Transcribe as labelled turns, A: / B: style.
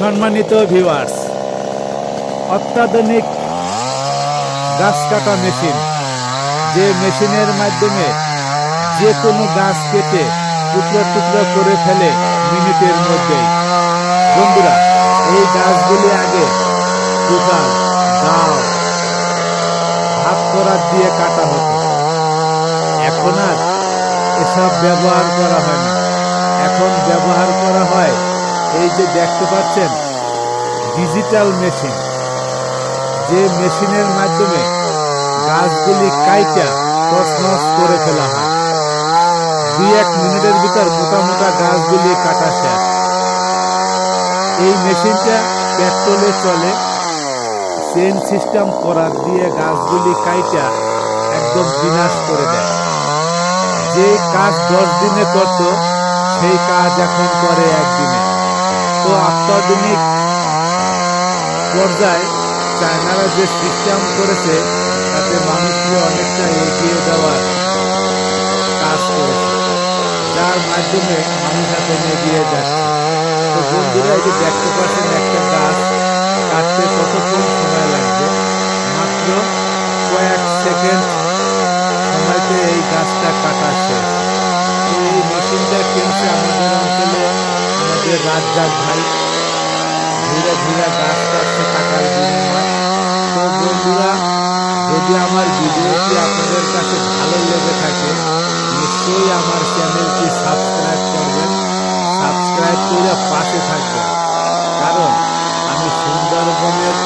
A: সম্মানিত ভিউয়ার্স অত্যাধুনিক গাছ কাটা মেশিন, যে মেশিনের মাধ্যমে যে কোনো গাছ কেটে টুকরো টুকরো করে ফেলে মিনিটের মধ্যেই। বন্ধুরা, এই গাছগুলি আগে কোদাল দাও হাত করার দিয়ে কাটা হতো। এখন আর এসব ব্যবহার করা হয় না। এখন ব্যবহার করা হয় এই যে দেখতে পাচ্ছেন ডিজিটাল মেশিন যে মেশিনের মাধ্যমে গাছগুলি কাইটা তছনছ করে ফেলা হয়। দুই এক মিনিটের ভিতর মোটা মোটা গাছগুলি কাটা শেষ। এই মেশিনটা পেট্রোলে চলে। চেন সিস্টেম করার দিয়ে গাছগুলি কাইটা একদম বিনাশ করে দেয়। যে কাজ দশ দিনে করত, সেই কাজ এখন করে একদিনে। অত্যাধুনিক পর্যায়ে চায়নারা যে সিস্টেম করেছে, তাতে মানুষকে অনেকটা এগিয়ে দেওয়ার কাজ করেছে, যার মাধ্যমে মানুষ এখন এগিয়ে যাচ্ছে। তো বন্ধুরা দেখতে পাচ্ছেন একটা গাছ, কাটতে কতক্ষণ সময় লাগবে? মাত্র কয়েক সেকেন্ড সময়তে এই গাছটা কাটা শেষ। এই মেশিনটা কিনছে আমাদের অঞ্চলে, আমাদের রাজ্জাক ভাই ধীরে ধীরে গাছ কাটছে টাকার বিনিময় তো বন্ধুরা, যদি আমার ভিডিওটি আপনাদের কাছে ভালো লেগে থাকে, নিশ্চয়ই আমার চ্যানেলটি সাবস্ক্রাইব করবেন। সাবস্ক্রাইব করে পাশে থাকবেন। কারণ আমি সুন্দরবনের